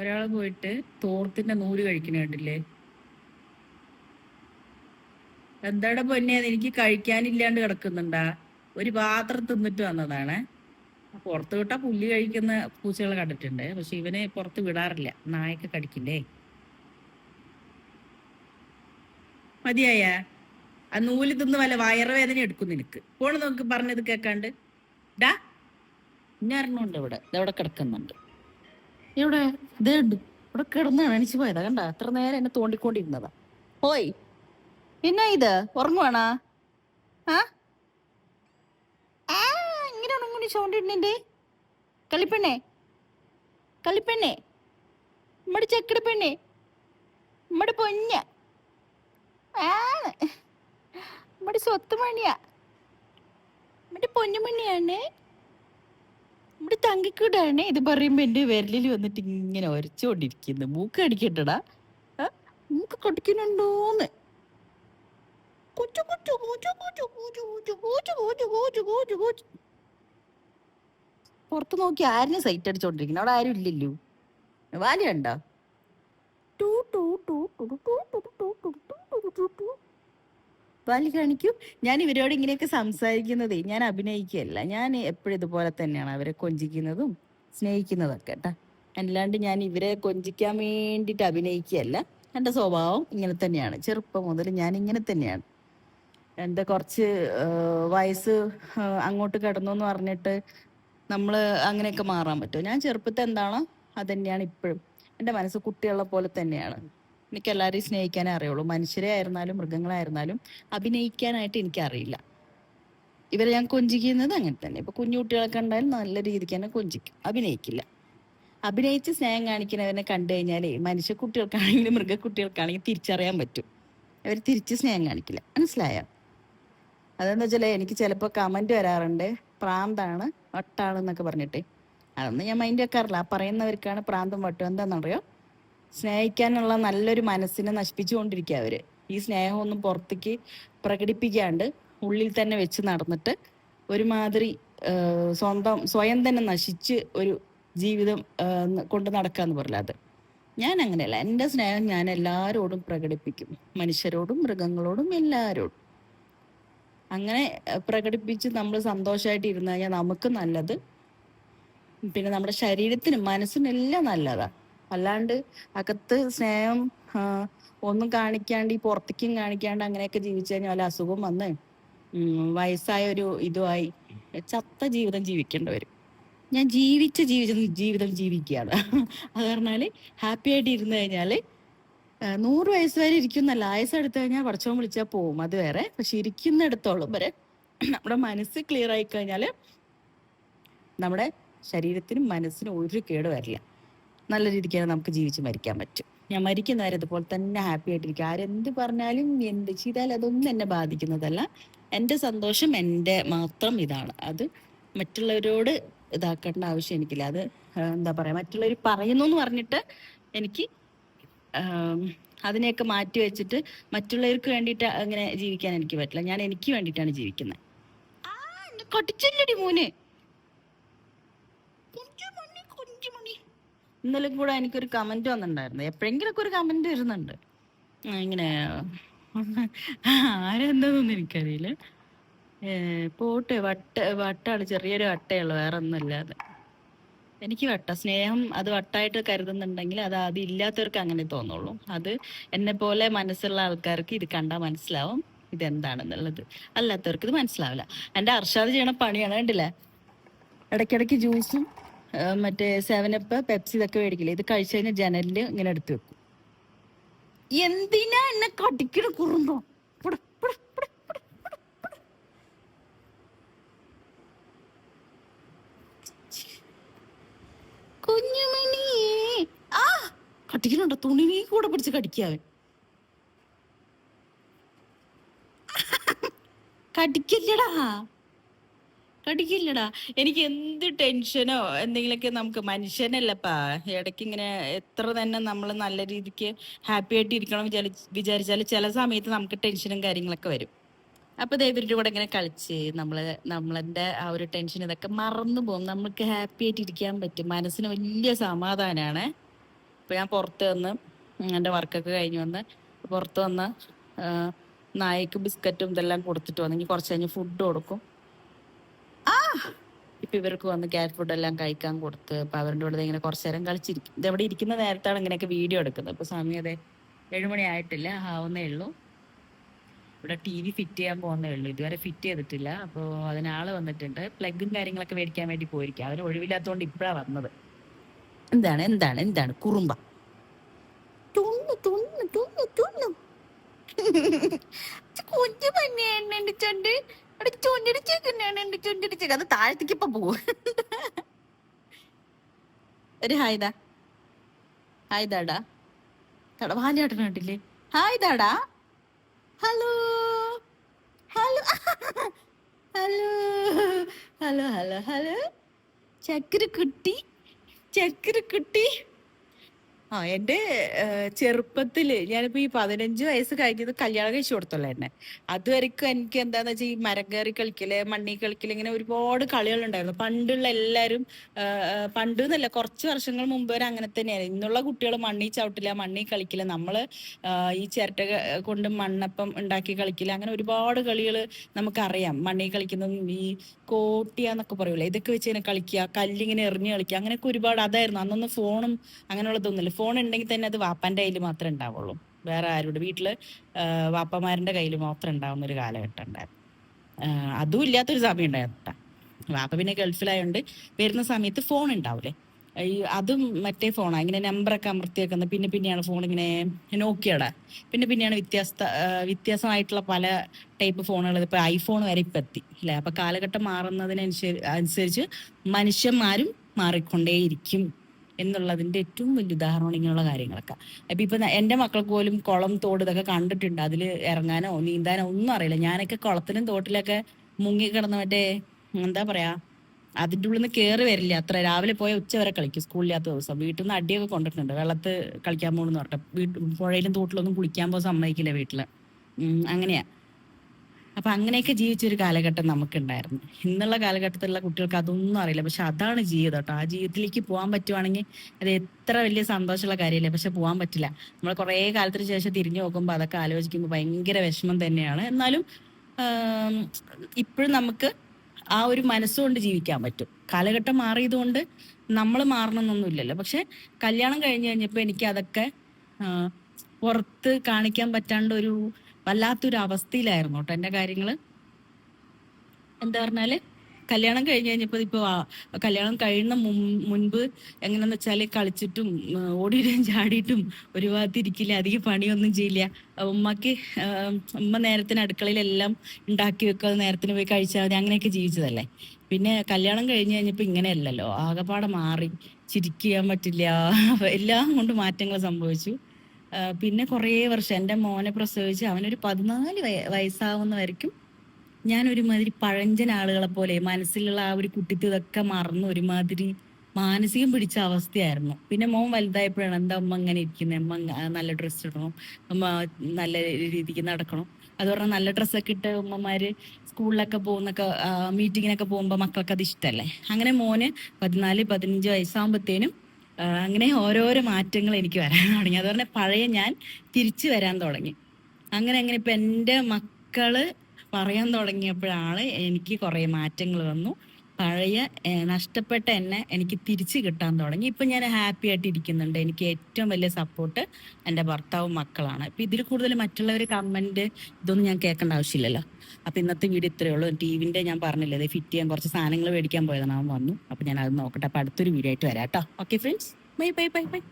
ഒരാൾ പോയിട്ട് തോർത്തിന്റെ നൂൽ കഴിക്കണ കണ്ടില്ലേ? എന്താടെ പൊന്നെ എനിക്ക് കഴിക്കാനില്ലാണ്ട് കിടക്കുന്നുണ്ടാ? ഒരു പാത്രം തിന്നിട്ട് വന്നതാണ്. പുറത്ത് വിട്ടാ പുല്ല് കഴിക്കുന്ന പൂച്ചകളെ കണ്ടിട്ടുണ്ട്. പക്ഷെ ഇവനെ പുറത്ത് വിടാറില്ല. നായൊക്കെ കടിക്കില്ലേ? മതിയായ? ആ നൂൽ തിന്ന് വല്ല വയറുവേദന എടുക്കും നിനക്ക്. പോണ് നോക്ക് പറഞ്ഞത് കേക്കാണ്ട്. ഡാ ഇന്നറിഞ്ഞുണ്ട് ഇവിടെ? ഇതവിടെ കിടക്കുന്നുണ്ട്. ഇവിടെ ഇതുണ്ട് ഇവിടെ കിടന്നാണ് എണിച്ച് പോയതാ. കണ്ട? അത്ര നേരം എന്നെ തോണ്ടിക്കൊണ്ടിരുന്നതാ. ഓയ് എന്നാ ഇത്? ഉറങ്ങുവാണാ? ആ? ഇങ്ങനെ ചോണ്ടിരുന്നെ കളിപ്പെണ്ണേ കളിപ്പെണ്ണേ നമ്മടെ ചക്കട പെണ്ണേ. നമ്മടെ പൊന്ന. ആണ്. നമ്മടെ സ്വത്ത് മണിയാ നമ്മടെ പൊന്നുമണിയാണേ നമ്മുടെ തങ്കക്കൂടാണ് ഇത് പറയുമ്പോ എന്റെ വിരലിൽ വന്നിട്ട് ഇങ്ങനെ ഒരച്ചോണ്ടിരിക്കുന്നു മൂക്ക് അടിക്കട്ടടാ? മൂക്ക് കടിക്കുന്നുണ്ടോന്ന് കൊച്ചു കൊച്ചു പുറത്ത് നോക്കി ആരും സൈറ്റ് അടിച്ചോണ്ടിരിക്കുന്നു അവിടെ ആരും ഇല്ലല്ലോ വാലി ഉണ്ടോ ടൂ ടൂ ടൂ ടൂ ടൂ ടൂ ടൂ ടൂ ടൂ ടൂ ടൂ. വാലി കാണിക്കൂ. ഞാൻ ഇവരോട് ഇങ്ങനെയൊക്കെ സംസാരിക്കുന്നതേ ഞാൻ അഭിനയിക്കുകയല്ല. ഞാൻ എപ്പോഴും ഇതുപോലെ തന്നെയാണ് അവരെ കൊഞ്ചിക്കുന്നതും സ്നേഹിക്കുന്നതൊക്കെ കേട്ടാ അല്ലാണ്ട് ഞാൻ ഇവരെ കൊഞ്ചിക്കാൻ വേണ്ടിയിട്ട് അഭിനയിക്കുകയല്ല. എന്റെ സ്വഭാവം ഇങ്ങനെ തന്നെയാണ്. ചെറുപ്പം മുതൽ ഞാൻ ഇങ്ങനെ തന്നെയാണ്. എന്റെ കുറച്ച് വയസ്സ് അങ്ങോട്ട് കിടന്നു എന്ന് പറഞ്ഞിട്ട് നമ്മൾ അങ്ങനെയൊക്കെ മാറാൻ പറ്റുമോ? ഞാൻ ചെറുപ്പത്തെ എന്താണോ അത് തന്നെയാണ് ഇപ്പോഴും. എന്റെ മനസ്സ് കുട്ടികളെ പോലെ തന്നെയാണ്. എനിക്ക് എല്ലാവരെയും സ്നേഹിക്കാനേ അറിയുള്ളൂ. മനുഷ്യരെ ആയിരുന്നാലും മൃഗങ്ങളായിരുന്നാലും അഭിനയിക്കാനായിട്ട് എനിക്കറിയില്ല. ഇവരെ ഞാൻ കൊഞ്ചിക്കുന്നത് അങ്ങനെ തന്നെ. ഇപ്പൊ കുഞ്ഞു കുട്ടികളെ കണ്ടാൽ നല്ല രീതിക്ക് തന്നെ കൊഞ്ചിക്കും. അഭിനയിക്കില്ല. അഭിനയിച്ച് സ്നേഹം കാണിക്കുന്നവരെ കണ്ടു കഴിഞ്ഞാലേ മനുഷ്യ കുട്ടികൾക്കാണെങ്കിലും മൃഗക്കുട്ടികൾക്കാണെങ്കിലും തിരിച്ചറിയാൻ പറ്റും. അവർ തിരിച്ച് സ്നേഹം കാണിക്കില്ല. മനസ്സിലായോ? അതെന്ന് വെച്ചാൽ എനിക്ക് ചിലപ്പോൾ കമന്റ് വരാറുണ്ട്. പ്രാന്താണ് വട്ടാണെന്നൊക്കെ പറഞ്ഞിട്ട്. അതൊന്നും ഞാൻ മൈൻഡ് വെക്കാറില്ല. ആ പറയുന്നവർക്കാണ് പ്രാന്തം വട്ടം എന്താണെന്നറിയോ? സ്നേഹിക്കാനുള്ള നല്ലൊരു മനസ്സിനെ നശിപ്പിച്ചുകൊണ്ടിരിക്കുക അവർ. ഈ സ്നേഹമൊന്നും പുറത്തേക്ക് പ്രകടിപ്പിക്കാണ്ട് ഉള്ളിൽ തന്നെ വെച്ച് നടന്നിട്ട് ഒരുമാതിരി സ്വന്തം സ്വയം തന്നെ നശിച്ച് ഒരു ജീവിതം കൊണ്ട് നടക്കാന്ന് പറയില്ല അത്. ഞാൻ അങ്ങനെയല്ല എന്റെ സ്നേഹം ഞാൻ എല്ലാവരോടും പ്രകടിപ്പിക്കും. മനുഷ്യരോടും മൃഗങ്ങളോടും എല്ലാവരോടും അങ്ങനെ പ്രകടിപ്പിച്ച് നമ്മൾ സന്തോഷമായിട്ട് ഇരുന്ന് കഴിഞ്ഞാൽ നമുക്ക് നല്ലത്. പിന്നെ നമ്മുടെ ശരീരത്തിനും മനസ്സിനും എല്ലാം നല്ലതാ. അല്ലാണ്ട് അകത്ത് സ്നേഹം ഒന്നും കാണിക്കാണ്ട് ഈ പുറത്തേക്കും കാണിക്കാണ്ട് അങ്ങനെയൊക്കെ ജീവിച്ചു കഴിഞ്ഞാൽ അസുഖം വന്ന് വയസ്സായ ഒരു ഇതുമായി ചത്ത ജീവിതം ജീവിക്കേണ്ടി വരും ഞാൻ ജീവിച്ച ജീവിതം ജീവിതം ജീവിക്കുകയാണ്. അത് പറഞ്ഞാൽ ഹാപ്പി ആയിട്ട് ഇരുന്ന് കഴിഞ്ഞാൽ ആ, നൂറ് വയസ്സ് വരെ ഇരിക്കുന്നല്ല. ആയസ് എടുത്തു കഴിഞ്ഞാൽ പഠിച്ചോൻ വിളിച്ചാൽ പോവും അത് വേറെ. പക്ഷെ ഇരിക്കുന്നിടത്തോളം വരെ നമ്മുടെ മനസ്സ് ക്ലിയർ ആയി കഴിഞ്ഞാൽ നമ്മുടെ ശരീരത്തിനും മനസ്സിനും ഒരു കേട് വരില്ല. നല്ല രീതിക്ക് നമുക്ക് ജീവിച്ച് മരിക്കാൻ പറ്റും. ഞാൻ മരിക്കുന്നവരെ ഇതുപോലെ തന്നെ ഹാപ്പി ആയിട്ടിരിക്കും. ആരെന്ത് പറഞ്ഞാലും എന്ത് ചെയ്താലും അതൊന്നും എന്നെ ബാധിക്കുന്നതല്ല. എന്റെ സന്തോഷം എന്റെ മാത്രം ഇതാണ്. അത് മറ്റുള്ളവരോട് ഇതാക്കേണ്ട ആവശ്യം എനിക്കില്ല. അത് എന്താ പറയാ മറ്റുള്ളവർ പറയുന്നു എന്ന് പറഞ്ഞിട്ട് എനിക്ക് അതിനെയൊക്കെ മാറ്റി വെച്ചിട്ട് മറ്റുള്ളവർക്ക് വേണ്ടിയിട്ട് അങ്ങനെ ജീവിക്കാൻ എനിക്ക് പറ്റില്ല. ഞാൻ എനിക്ക് വേണ്ടിയിട്ടാണ് ജീവിക്കുന്നത് ആ എന്നെ മോനെ. ഇന്നലെ കൂടെ എനിക്കൊരു കമന്റ് വന്നിട്ടുണ്ടായിരുന്നു. എപ്പോഴെങ്കിലൊക്കെ ഒരു കമന്റ് വരുന്നുണ്ട്. ഇങ്ങനെ ആരെന്താന്നൊന്നും എനിക്കറിയില്ല. പോട്ടെ വട്ട വട്ടാണ്. ചെറിയൊരു വട്ടയുള്ളു വേറെ ഒന്നുമില്ലാതെ എനിക്ക് വട്ട. സ്നേഹം അത് വട്ടായിട്ട് കരുതുന്നുണ്ടെങ്കിൽ അത് അത് ഇല്ലാത്തവർക്ക് അങ്ങനെ തോന്നുള്ളൂ. അത് എന്നെ പോലെ മനസ്സുള്ള ആൾക്കാർക്ക് ഇത് കണ്ടാൽ മനസ്സിലാവും ഇതെന്താണെന്നുള്ളത്. അല്ലാത്തവർക്ക് ഇത് മനസ്സിലാവില്ല. എന്റെ അർഷാദ് ചെയ്യണ പണിയാണ് കണ്ടില്ലേ? ഇടയ്ക്കിടയ്ക്ക് ജ്യൂസും മറ്റേ സെവനപ്പ് പെപ്സി ഇതൊക്കെ മേടിക്കില്ല? ഇത് കഴിച്ചു കഴിഞ്ഞാൽ ജനലിൽ ഇങ്ങനെ എടുത്തു വെക്കും. എന്തിനാ എന്നെ കടിക്കണ കുറുമ്പോ. കുഞ്ഞുമണിയേ. ആ കടിക്കണുണ്ടോ? തുണി കൂടെ പിടിച്ച് കടിക്കാവൻ കടിക്കില്ലടാ. കടിക്കില്ലടാ എനിക്ക് എന്ത് ടെൻഷനോ എന്തെങ്കിലുമൊക്കെ നമുക്ക് മനുഷ്യനല്ലപ്പാ. ഇടയ്ക്ക് ഇങ്ങനെ എത്ര തന്നെ നമ്മൾ നല്ല രീതിക്ക് ഹാപ്പി ആയിട്ട് ഇരിക്കണം വിചാരി വിചാരിച്ചാൽ ചില സമയത്ത് നമുക്ക് ടെൻഷനും കാര്യങ്ങളൊക്കെ വരും. അപ്പൊ ദൈവരുടെ കൂടെ ഇങ്ങനെ കളിച്ച് നമ്മൾ നമ്മളെന്റെ ആ ഒരു ടെൻഷൻ ഇതൊക്കെ മറന്നു പോകും. നമുക്ക് ഹാപ്പി ആയിട്ട് ഇരിക്കാൻ പറ്റും. മനസ്സിന് വലിയ സമാധാനമാണ് ഇപ്പൊ ഞാൻ പുറത്ത് വന്ന് എന്റെ വർക്കൊക്കെ കഴിഞ്ഞ് വന്ന് പുറത്ത് വന്ന് നായക്ക് ബിസ്ക്കറ്റും ഇതെല്ലാം കൊടുത്തിട്ട് വന്നു ഇനി കുറച്ച് കഴിഞ്ഞ് ഫുഡ് കൊടുക്കും. ഇപ്പം ഇവർക്ക് വന്ന് ക്യാറ്റ് ഫുഡ് എല്ലാം കഴിക്കാൻ കൊടുത്ത് അപ്പൊ അവരുടെ കൂടെ ഇങ്ങനെ കുറച്ചു നേരം കളിച്ചിരിക്കും ഇതെവിടെ ഇരിക്കുന്ന നേരത്താണ് ഇങ്ങനെയൊക്കെ വീഡിയോ എടുക്കുന്നത്. അപ്പൊ സമയം അതെ ഏഴുമണി ആയിട്ടില്ല ആവുന്നേ ഉള്ളൂ. ഇവിടെ ടി വി ഫിറ്റ് ചെയ്യാൻ പോകുന്നേ ഉള്ളൂ. ഇതുവരെ ഫിറ്റ് ചെയ്തിട്ടില്ല. അപ്പോൾ അതിനാൾ വന്നിട്ടുണ്ട്. പ്ലഗും കാര്യങ്ങളൊക്കെ മേടിക്കാൻ വേണ്ടി പോയിരിക്കും. അവന് ഒഴിവില്ലാത്തതുകൊണ്ട് ഇപ്പോഴാണ് വന്നത്. എന്താണ് എന്താണ് എന്താണ്? കുറുമ്പ. തുണ്ണു കുഞ്ഞു എണ്ണ അവിടെ ചൊണ്ടിടിച്ചേക്കുന്നെയാണ് എന്റെ ചൊണ്ടിടിച്ചേക്ക്. അത് താഴത്തേക്ക് ഇപ്പൊ പോവും. ഒരു ഹായ്താ ഹായ്താടാ തട വാലാട്ടൻ കണ്ടില്ലേ? ഹായ്താടാ hello. Hello. Hello. Hello hello hello. ചക്കര കുട്ടി ചക്കര കുട്ടി ആ എന്റെ ചെറുപ്പത്തിൽ ഞാനിപ്പോ ഈ പതിനഞ്ച് വയസ്സ് കഴിഞ്ഞത് കല്യാണം കഴിച്ചു കൊടുത്തല്ലോ എന്നെ അതുവരെക്കും എനിക്ക് എന്താന്ന് വെച്ചാൽ ഈ മരം കയറി കളിക്കൽ മണ്ണി കളിക്കൽ ഇങ്ങനെ ഒരുപാട് കളികൾ ഉണ്ടായിരുന്നു പണ്ടുള്ള എല്ലാവരും പണ്ട് എന്നല്ല കുറച്ച് വർഷങ്ങൾ മുമ്പ് വരെ അങ്ങനെ തന്നെയാണ് ഇന്നുള്ള കുട്ടികൾ മണ്ണി ചവിട്ടില്ല മണ്ണി കളിക്കില്ല. നമ്മൾ ഈ ചിരട്ട കൊണ്ട് മണ്ണപ്പം ഉണ്ടാക്കി കളിക്കില്ല. അങ്ങനെ ഒരുപാട് കളികൾ നമുക്കറിയാം. മണ്ണി കളിക്കുന്നതും ഈ കോട്ടിയാന്നൊക്കെ പറയൂലേ ഇതൊക്കെ വെച്ച് ഇങ്ങനെ കളിക്കുക കല്ലിങ്ങനെ എറിഞ്ഞ് കളിക്കുക അങ്ങനെയൊക്കെ ഒരുപാട് അതായിരുന്നു. അന്നൊന്നും ഫോണും അങ്ങനെയുള്ളതൊന്നുമില്ല. ഫോൺ ഉണ്ടെങ്കിൽ തന്നെ അത് വാപ്പാന്റെ കയ്യിൽ മാത്രമേ ഉണ്ടാവുള്ളൂ. വേറെ ആരുടെ വീട്ടിൽ വാപ്പമാരുടെ കയ്യിൽ മാത്രം ഉണ്ടാവുന്ന ഒരു കാലഘട്ടം ഉണ്ടായിരുന്നു. അതും ഇല്ലാത്തൊരു സമയം ഉണ്ടായിരുന്നു. ട്ടാ. വാപ്പ പിന്നെ ഗൾഫിലായോണ്ട് വരുന്ന സമയത്ത് ഫോൺ ഉണ്ടാവൂലേ? ഈ അതും മറ്റേ ഫോണാ. ഇങ്ങനെ നമ്പറൊക്കെ അമർത്തി പിന്നെ പിന്നെയാണ് ഫോൺ ഇങ്ങനെ നോക്കിയട. പിന്നെ പിന്നെയാണ് വ്യത്യാസ വ്യത്യാസമായിട്ടുള്ള പല ടൈപ്പ് ഫോണുകൾ ഇപ്പൊ ഐഫോൺ വരെ ഇപ്പൊ എത്തി. അല്ലെ? അപ്പൊ കാലഘട്ടം മാറുന്നതിനനുസരിച്ച് അനുസരിച്ച് മനുഷ്യന്മാരും മാറിക്കൊണ്ടേയിരിക്കും. എന്നുള്ളതിന്റെ ഏറ്റവും വലിയ ഉദാഹരണം ഇങ്ങനെയുള്ള കാര്യങ്ങളൊക്കെ. അപ്പൊ ഇപ്പൊ എന്റെ മക്കൾക്ക് പോലും കുളം തോട് ഇതൊക്കെ കണ്ടിട്ടുണ്ട്. അതിൽ ഇറങ്ങാനോ നീന്താനോ ഒന്നും അറിയില്ല. ഞാനൊക്കെ കുളത്തിലും തോട്ടിലൊക്കെ മുങ്ങി കിടന്ന് മറ്റേ എന്താ പറയാ അതിന്റെ ഉള്ളിൽ നിന്ന് കയറി വരില്ല. അത്ര രാവിലെ പോയ ഉച്ച വരെ കളിക്കും സ്കൂളില്ലാത്ത ദിവസം. വീട്ടിൽ നിന്ന് അടിയൊക്കെ കൊണ്ടിട്ടുണ്ട്. വെള്ളത്ത് കളിക്കാൻ പോകണമെന്ന് പറഞ്ഞിട്ട്. വീട്ടിൽ പുഴയിലും തോട്ടിലൊന്നും കുളിക്കാൻ പോകാൻ സമ്മതിക്കില്ല വീട്ടിൽ. ഉം, അങ്ങനെയാ. അപ്പൊ അങ്ങനെയൊക്കെ ജീവിച്ചൊരു കാലഘട്ടം നമുക്കുണ്ടായിരുന്നു. ഇന്നുള്ള കാലഘട്ടത്തിലുള്ള കുട്ടികൾക്ക് അതൊന്നും അറിയില്ല. പക്ഷെ അതാണ് ജീവിതം കേട്ടോ. ആ ജീവിതത്തിലേക്ക് പോകാൻ പറ്റുവാണെങ്കിൽ അത് എത്ര വലിയ സന്തോഷമുള്ള കാര്യമല്ലേ. പക്ഷെ പോകാൻ പറ്റില്ല. നമ്മൾ കുറേ കാലത്തിന് ശേഷം തിരിഞ്ഞു നോക്കുമ്പോൾ അതൊക്കെ ആലോചിക്കുമ്പോൾ ഭയങ്കര വിഷമം തന്നെയാണ്. എന്നാലും ഇപ്പോഴും നമുക്ക് ആ ഒരു മനസ്സുകൊണ്ട് ജീവിക്കാൻ പറ്റും. കാലഘട്ടം മാറിയതുകൊണ്ട് നമ്മൾ മാറണമെന്നൊന്നുമില്ലല്ലോ. പക്ഷെ കല്യാണം കഴിഞ്ഞ് കഴിഞ്ഞപ്പോൾ എനിക്ക് അതൊക്കെ പുറത്ത് കാണിക്കാൻ പറ്റാണ്ട് ഒരു വല്ലാത്തൊരു അവസ്ഥയിലായിരുന്നു കേട്ടോ എന്റെ കാര്യങ്ങൾ. എന്താ പറഞ്ഞാൽ കല്യാണം കഴിഞ്ഞ് കഴിഞ്ഞപ്പോൾ ഇപ്പോൾ കല്യാണം കഴിയുന്ന മുൻപ് എങ്ങനെയെന്ന് വെച്ചാൽ കളിച്ചിട്ടും ഓടിയിടും ചാടിയിട്ടും ഒരു ഭാഗത്ത് ഇരിക്കില്ല അധികം പണിയൊന്നും ചെയ്യില്ല. ഉമ്മക്ക് ഉമ്മ നേരത്തിന് അടുക്കളയിലെല്ലാം ഉണ്ടാക്കി വെക്കുക നേരത്തിന് പോയി കഴിച്ചാൽ മതി അങ്ങനെയൊക്കെ ജീവിച്ചതല്ലേ. പിന്നെ കല്യാണം കഴിഞ്ഞ് കഴിഞ്ഞപ്പോൾ ഇങ്ങനെയല്ലല്ലോ ആകെപ്പാടെ മാറി ചിരിക്കാൻ പറ്റില്ല എല്ലാം കൊണ്ട് മാറ്റങ്ങൾ സംഭവിച്ചു. പിന്നെ കുറേ വർഷം എന്റെ മോനെ പ്രസവിച്ച് അവനൊരു പതിനാല് വയ വയസ്സാവുന്ന വരയ്ക്കും ഞാൻ ഒരുമാതിരി പഴഞ്ചൻ ആളുകളെ പോലെ മനസ്സിലുള്ള ആ ഒരു കുട്ടിത്തതൊക്കെ മറന്ന് ഒരുമാതിരി മാനസികം പിടിച്ച അവസ്ഥയായിരുന്നു. പിന്നെ മോൻ വലുതായപ്പോഴാണ് എന്താ അമ്മ അങ്ങനെ ഇരിക്കുന്നത് അമ്മ നല്ല ഡ്രസ്സ് ഇടണം. അമ്മ നല്ല രീതിക്ക് നടക്കണം. അത് പറഞ്ഞാൽ നല്ല ഡ്രസ്സൊക്കെ ഇട്ട് ഉമ്മമാര് സ്കൂളിലൊക്കെ പോകുന്നൊക്കെ മീറ്റിങ്ങിനൊക്കെ പോകുമ്പോൾ മക്കൾക്ക് അത് ഇഷ്ടമല്ലേ അങ്ങനെ മോന് പതിനാല് പതിനഞ്ച് വയസ്സാകുമ്പോഴത്തേനും അങ്ങനെ ഓരോരോ മാറ്റങ്ങൾ എനിക്ക് വരാൻ തുടങ്ങി. അത് പറഞ്ഞാൽ പഴയ ഞാൻ തിരിച്ചു വരാൻ തുടങ്ങി. അങ്ങനെ അങ്ങനെ ഇപ്പൊ എന്റെ മക്കൾ പറയാൻ തുടങ്ങിയപ്പോഴാണ് എനിക്ക് കുറേ മാറ്റങ്ങൾ വന്നു. പഴയ നഷ്ടപ്പെട്ട എന്നെ എനിക്ക് തിരിച്ചു കിട്ടാൻ തുടങ്ങി. ഇപ്പൊ ഞാൻ ഹാപ്പി ആയിട്ട് ഇരിക്കുന്നുണ്ട്. എനിക്ക് ഏറ്റവും വലിയ സപ്പോർട്ട് എന്റെ ഭർത്താവും മക്കളാണ്. ഇപ്പൊ ഇതിൽ കൂടുതൽ മറ്റുള്ളവർ കമന്റ് ഇതൊന്നും ഞാൻ കേൾക്കേണ്ട ആവശ്യമില്ലല്ലോ. അപ്പൊ ഇന്നത്തെ വീഡിയോ ഇത്രയേ ഉള്ളൂ. ടിവിന്റെ ഞാൻ പറഞ്ഞില്ലേ ഫിറ്റ് ചെയ്യാൻ കുറച്ച് സാധനങ്ങൾ മേടിക്കാൻ പോയതാണ് അവൻ വന്നു. അപ്പൊ ഞാൻ അത് നോക്കട്ടെ. അപ്പൊ അടുത്തൊരു വീഡിയോ ആയിട്ട് വരാം കേട്ടോ. Okay friends bye bye bye bye